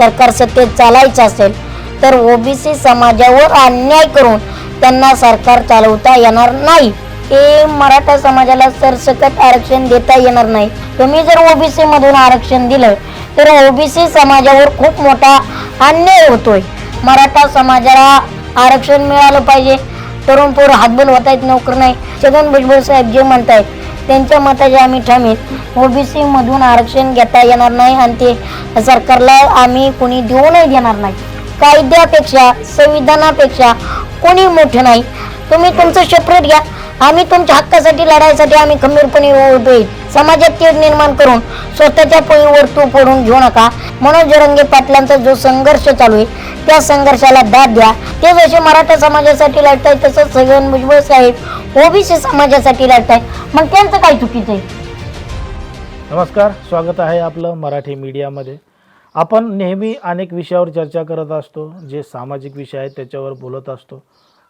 सरकार सत्तेत चालायचं असेल तर ओबीसी समाजावर अन्याय करून त्यांना सरकार चालवता येणार नाही. हे मराठा समाजाला सरसकट आरक्षण देता येणार नाही. तुम्ही जर ओबीसी मधून आरक्षण दिलं तर ओबीसी समाजावर खूप मोठा अन्याय होतोय. मराठा समाजाला आरक्षण मिळालं पाहिजे. तरुण पोर हातबल होत आहेत नोकर नाही. छगन भुजबळ साहेब जे म्हणतायत त्यांच्या मताचे आम्ही ठमीत. ओबीसी मधून आरक्षण घेता येणार नाही आणि ते सरकारला आम्ही कोणी देऊनही देणार नाही. कायद्यापेक्षा संविधानापेक्षा कोणी मोठं नाही. तुम्ही तुमचं सेपरेट घ्या. आम्ही तुमच्या हक्कासाठी लढायसाठी आम्ही खंबीरपणे उभे समाजात तेढ निर्माण करून स्वतःच्या पोळीवर तू पडून घेऊ नका. मनोज जरंगे पाटलांचा जो संघर्ष चालू आहे त्या संघर्षाला दाद द्या. ते जसे मराठा समाजासाठी लढताय तसंच छगन भुजबळ साहेब ओबीसी समाजासाठी लढताय. मग त्यांचं काय चुकीचं आहे? नमस्कार स्वागत आहे आपलं मराठी मीडियामध्ये. आपण नेहमी अनेक विषयावर चर्चा करत असतो जे सामाजिक विषय आहेत त्याच्यावर बोलत असतो.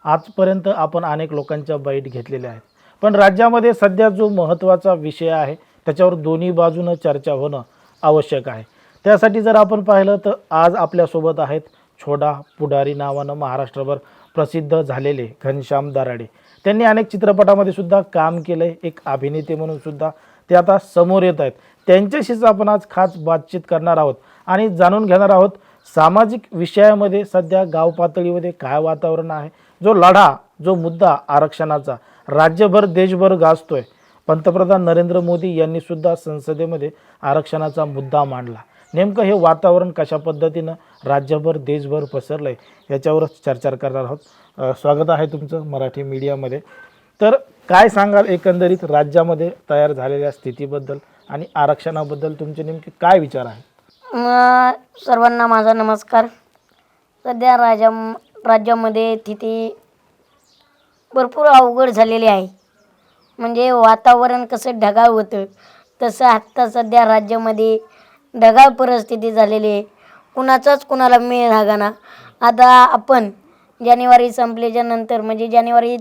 आजपर्यंत आपण अनेक लोकांच्या बाईट घेतलेल्या आहेत. पण राज्यामध्ये सध्या जो महत्त्वाचा विषय आहे त्याच्यावर दोन्ही बाजूनं चर्चा होणं आवश्यक आहे. त्यासाठी जर आपण पाहिलं तर आज आपल्यासोबत आहेत छोडा पुढारी नावानं महाराष्ट्रभर प्रसिद्ध झालेले घनश्याम दराडे. त्यांनी अनेक चित्रपटामध्ये सुद्धा काम केलं आहे एक अभिनेते म्हणून सुद्धा. ते आता समोर येत आहेत. त्यांच्याशीच आपण आज खास बातचीत करणार आहोत आणि जाणून घेणार आहोत सामाजिक विषयामध्ये सध्या गाव पातळीमध्ये काय वातावरण आहे जो लढा जो मुद्दा आरक्षणाचा. राज्यभर देशभर गाजतोय. पंतप्रधान नरेंद्र मोदी यांनी सुद्धा संसदेमध्ये आरक्षणाचा मुद्दा मांडला. नेमकं हे वातावरण कशा पद्धतीनं राज्यभर देशभर पसरलं आहे याच्यावरच चर्चा करणार आहोत. स्वागत आहे तुमचं मराठी मीडियामध्ये. तर काय सांगाल एकंदरीत राज्यामध्ये तयार झालेल्या स्थितीबद्दल आणि आरक्षणाबद्दल तुमचे नेमके काय विचार आहे सर्वांना माझा नमस्कार. सध्या राजा राज्यामध्ये स्थिती भरपूर अवघड झालेली आहे. म्हणजे वातावरण कसं ढगाळ होतं तसं आत्ता सध्या राज्यामध्ये ढगाळ परिस्थिती झालेली आहे. कुणाचाच कुणाला मेळ धागाना आता आपण जानेवारी संपल्याच्या नंतर म्हणजे जानेवारी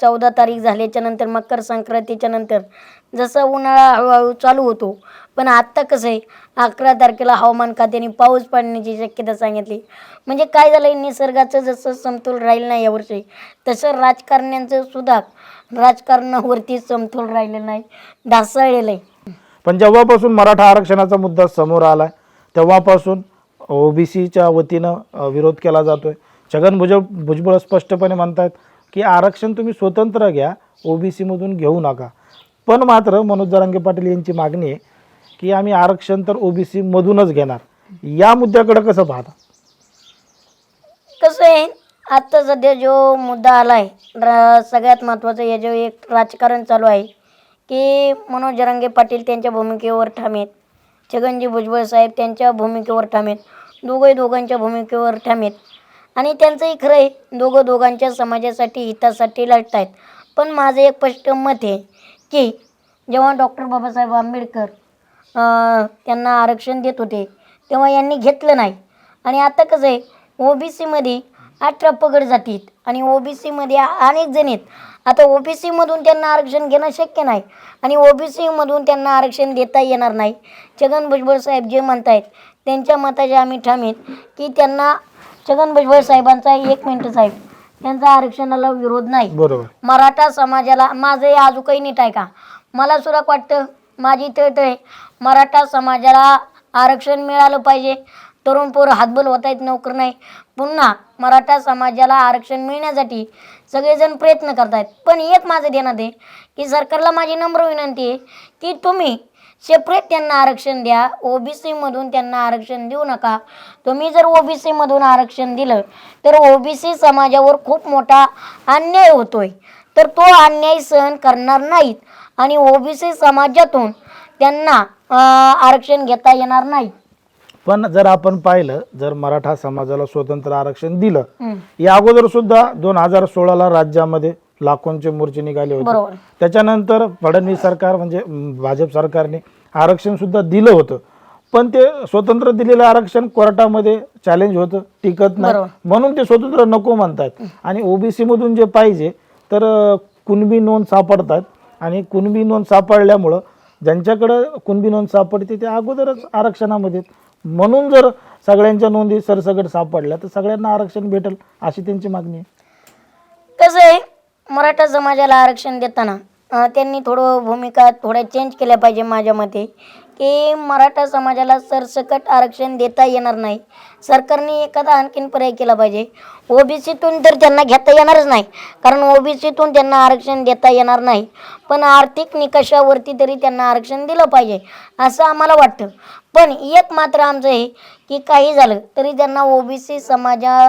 चौदा तारीख झाल्याच्यानंतर मकर संक्रांतीच्या नंतर जसं उन्हाळा हळूहळू चालू होतो. पण आत्ता कसं आहे अकरा तारखेला हवामान खात्याने पाऊस पडण्याची शक्यता सांगितली. म्हणजे काय झालं आहे निसर्गाचं जसं समतोल राहील नाही यावर्षी तसं राजकारण्यांचं सुद्धा राजकारणावरती समतोल राहिलेलं नाही. ढासळलेलं आहे. पण जेव्हापासून मराठा आरक्षणाचा मुद्दा समोर आला आहे तेव्हापासून ओबीसीच्या वतीनं विरोध केला जातो आहे छगन भुज भुजबळ स्पष्टपणे म्हणतात की आरक्षण तुम्ही स्वतंत्र घ्या ओबीसीमधून घेऊ नका. पण मात्र मनोज जरांगे पाटील यांची मागणी आहे की आम्ही आरक्षण तर ओ बी सीमधूनच घेणार. या मुद्द्याकडे कसं पाहता? कसं आहे आत्ता सध्या जो मुद्दा आला आहे सगळ्यात महत्त्वाचं हे जो एक राजकारण चालू आहे की मनोज जरांगे पाटील त्यांच्या भूमिकेवर ठाम आहेत. छगनजी भुजबळ साहेब त्यांच्या भूमिकेवर ठाम आहेत. दोघंही दोघांच्या भूमिकेवर ठाम आहेत. आणि त्यांचंही खरं आहे दोघं दोघांच्या समाजासाठी हितासाठी लढत आहेत पण माझं एक स्पष्ट मत आहे की जेव्हा डॉक्टर बाबासाहेब आंबेडकर त्यांना आरक्षण देत होते तेव्हा यांनी घेतलं नाही. आणि आता कसं आहे ओ बी सीमध्ये अठरा पगड जातीत. आणि ओबीसीमध्ये अनेक जण आहेत. आता ओबीसीमधून त्यांना आरक्षण घेणं शक्य नाही. आणि ओबीसीमधून त्यांना आरक्षण देता येणार नाही. छगन भुजबळ साहेब जे म्हणतायत त्यांच्या मताचे आम्ही ठाम आहेत की त्यांना छगन भुजबळ साहेबांचा एक मिनटं साहेब त्यांचा आरक्षणाला विरोध नाही. बरोबर. मराठा समाजाला माझं हे अजूनही नीट आहे का? मला सुद्धा वाटतं माझी तळ आहे. मराठा समाजाला आरक्षण मिळालं पाहिजे. तरुण पोरं हातबल होत आहेत नोकर नाही. पुन्हा मराठा समाजाला आरक्षण मिळण्यासाठी सगळेजण प्रयत्न करत आहेत पण एक माझं देण्यात आहे की सरकारला माझी नम्र विनंती आहे की तुम्ही सेपरेट त्यांना आरक्षण द्या. ओबीसीमधून त्यांना आरक्षण देऊ नका. तुम्ही जर ओबीसीमधून आरक्षण दिलं तर ओबीसी समाजावर खूप मोठा अन्याय होतोय. तर तो अन्याय सहन करणार नाहीत आणि ओबीसी समाजातून त्यांना आरक्षण घेता येणार नाही. पण जर आपण पाहिलं जर मराठा समाजाला स्वतंत्र आरक्षण दिलं या अगोदर सुद्धा दोन हजार सोळाला राज्यामध्ये लाखोंचे मोर्चे निघाले होते. त्याच्यानंतर फडणवीस सरकार म्हणजे भाजप सरकारने आरक्षण सुद्धा दिलं होतं. पण ते स्वतंत्र दिलेलं आरक्षण कोर्टामध्ये चॅलेंज होतं टिकत नाही. म्हणून ते स्वतंत्र नको म्हणतात. आणि ओबीसी मधून जे पाहिजे तर कुणबी नोंद सापडतात. आणि कुणबी नोंद सापडल्यामुळं ज्यांच्याकडं कुणबी नोंद सापडते ते अगोदरच आरक्षणामध्ये. म्हणून जर सगळ्यांच्या नोंदी सरसगट सापडल्या तर सगळ्यांना आरक्षण भेटेल अशी त्यांची मागणी आहे. कसं आहे? मराठा समाजाला आरक्षण देताना अं, त्यांनी थोडं भूमिका थोड्या चेंज केल्या पाहिजे माझ्या मते. की मराठा समाजाला सरसकट आरक्षण देता येणार नाही. सरकारने एखादा आणखीन पर्याय केला पाहिजे. ओबीसीतून तर त्यांना घेता येणारच नाही. कारण ओबीसीतून त्यांना आरक्षण देता येणार नाही. पण आर्थिक निकषावरती तरी त्यांना आरक्षण दिलं पाहिजे असं आम्हाला वाटतं. पण एक मात्र आमचं आहे की काही झालं तरी त्यांना ओबीसी समाजा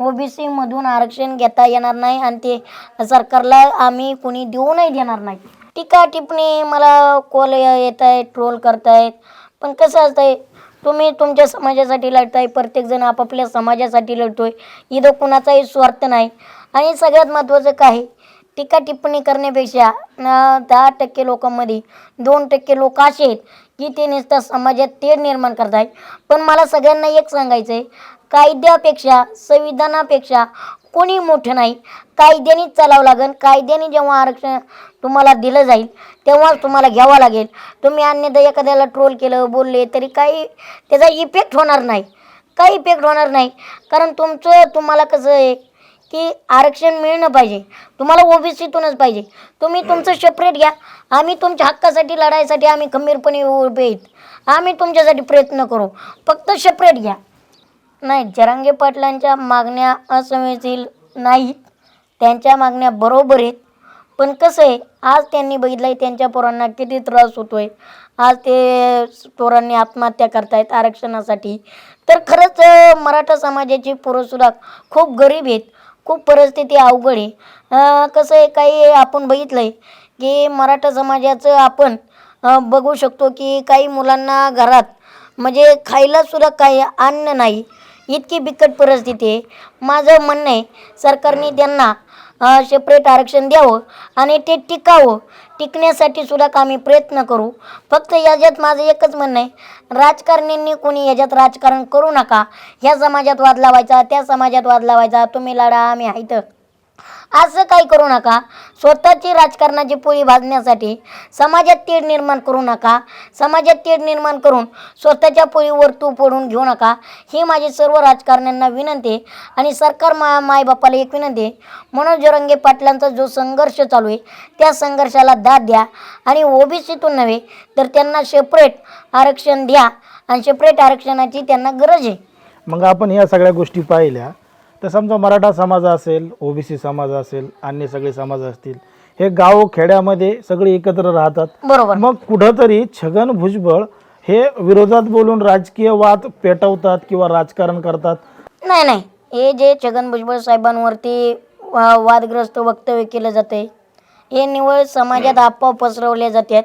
ओ बी सीमधून आरक्षण घेता येणार नाही आणि ते सरकारला आम्ही कुणी देऊ नाही देणार नाही. टीका टिप्पणी मला कॉल येत आहेत ट्रोल करतायत. पण कसं असतंय तुम्ही तुमच्या समाजासाठी लढताय प्रत्येकजण आपापल्या समाजासाठी लढतोय. इथं कुणाचाही स्वार्थ नाही. आणि सगळ्यात महत्त्वाचं काय टीका टिप्पणी करण्यापेक्षा दहा टक्के लोकांमध्ये दोन टक्के लोक असे आहेत की ते नुसतं समाजात तेढ निर्माण करत आहेत पण मला सगळ्यांना एक सांगायचं आहे कायद्यापेक्षा संविधानापेक्षा कोणी मोठं नाही. कायद्याने चालावं लागेल. कायद्याने जेव्हा आरक्षण तुम्हाला दिलं जाईल तेव्हाच तुम्हाला घ्यावं लागेल. तुम्ही अन्यथा एखाद्याला ट्रोल केलं बोलले तरी काही त्याचा इफेक्ट होणार नाही. काही इफेक्ट होणार नाही. कारण तुमचं तुम्हाला कसं आहे की आरक्षण मिळणं पाहिजे. तुम्हाला ओबीसीतूनच पाहिजे. तुम्ही तुमचं सेपरेट घ्या. आम्ही तुमच्या हक्कासाठी लढायसाठी आम्ही खंबीरपणे उभे आहेत. आम्ही तुमच्यासाठी प्रयत्न करू. फक्त सेपरेट घ्या. नाही जरांगे पाटलांच्या मागण्या असंवेदनशील नाहीत. त्यांच्या मागण्या बरोबर आहेत. पण कसं आहे आज त्यांनी बघितलं आहे त्यांच्या पोरांना किती त्रास होतो आहे आज ते पोरांनी आत्महत्या करतायत आरक्षणासाठी. तर खरंच मराठा समाजाची पोरंसुद्धा खूप गरीब आहेत. खूप परिस्थिती अवघड आहे. कसं आहे काही आपण बघितलं आहे की मराठा समाजाचं आपण बघू शकतो की काही मुलांना घरात म्हणजे खायलासुद्धा काही अन्न नाही. इतकी बिकट परिस्थिती आहे. माझं म्हणणं आहे सरकारने त्यांना सेपरेट आरक्षण द्यावं आणि ते टिकावं. टिकण्यासाठी सुद्धा आम्ही प्रयत्न करू. फक्त याच्यात माझं एकच म्हणणं आहे राजकारण्यांनी कोणी याच्यात राजकारण करू नका. ह्या समाजात वाद लावायचा त्या समाजात वाद लावायचा. तुम्ही लढा आम्ही आहे असं काही करू नका. स्वतःची राजकारणाची पोळी भाजण्यासाठी समाजात तीड निर्माण करू नका. समाजात तीड निर्माण करून स्वतःच्या पोळीवर तूप ओढून घेऊ नका. ही माझी सर्व राजकारण्यांना विनंती आणि सरकार मा मायबापाला एक विनंती. मनोज जरंगे पाटलांचा जो संघर्ष चालू आहे त्या संघर्षाला दाद द्या. आणि ओबीसीतून नव्हे तर त्यांना सेपरेट आरक्षण द्या. आणि सेपरेट आरक्षणाची त्यांना गरज आहे. मग आपण या सगळ्या गोष्टी पाहिल्या. तर समजा मराठा समाज असेल ओबीसी समाज असेल अन्य सगळे समाज असतील हे गाव खेड्यामध्ये सगळे एकत्र राहतात. बरोबर. मग कुठंतरी छगन भुजबळ हे विरोधात बोलून राजकीय वाद पेटवतात किंवा राजकारण करतात? नाही नाही. हे जे छगन भुजबळ साहेबांवरती वा- वादग्रस्त वक्तव्य केलं जाते हे निवळ समाजात अफवा पसरवल्या जातात.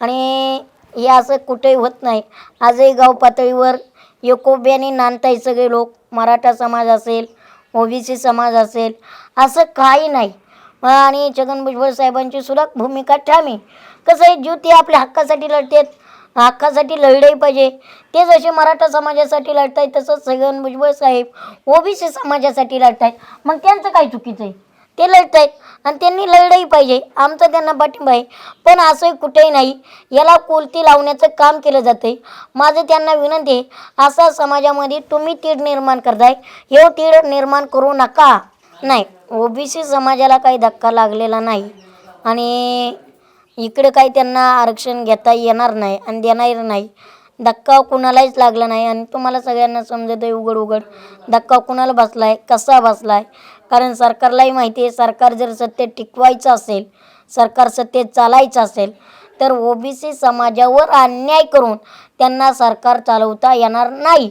आणि हे असं कुठेही होत नाही. आजही गाव पातळीवर एकोब्याने नांदताय सगळे लोक. मराठा समाज असेल ओबीसी समाज असेल असं काही नाही. आणि छगन भुजबळ साहेबांची सुद्धा भूमिका ठामी. कसं आहे ज्युती आपल्या हक्कासाठी लढतात. हक्कासाठी लढलंही पाहिजे. ते जसे मराठा समाजासाठी लढत आहेत तसंच छगन भुजबळ साहेब ओबीसी समाजासाठी लढत आहेत मग त्यांचं काय चुकीचं आहे? ते लढतायत आणि त्यांनी लढलंही पाहिजे. आमचा त्यांना पाठिंबा आहे. पण असंही कुठेही नाही. याला कोलती लावण्याचं काम केलं जातं आहे माझं त्यांना विनंती आहे असा समाजामध्ये तुम्ही तीड निर्माण करताय. हे तीड निर्माण करू नका. नाही ओबीसी समाजाला काही धक्का लागलेला नाही. आणि इकडे काही त्यांना आरक्षण घेता येणार नाही आणि देणार नाही. धक्का कुणालाच लागला नाही. आणि तुम्हाला सगळ्यांना समजत आहे उघड उघड धक्का कुणाला बसला आहे कसा बसला आहे कारण सरकारलाही माहिती आहे सरकार जर सत्तेत टिकवायचं असेल सरकार सत्तेत चालायचं असेल तर ओबीसी समाजावर अन्याय करून त्यांना सरकार चालवता येणार नाही.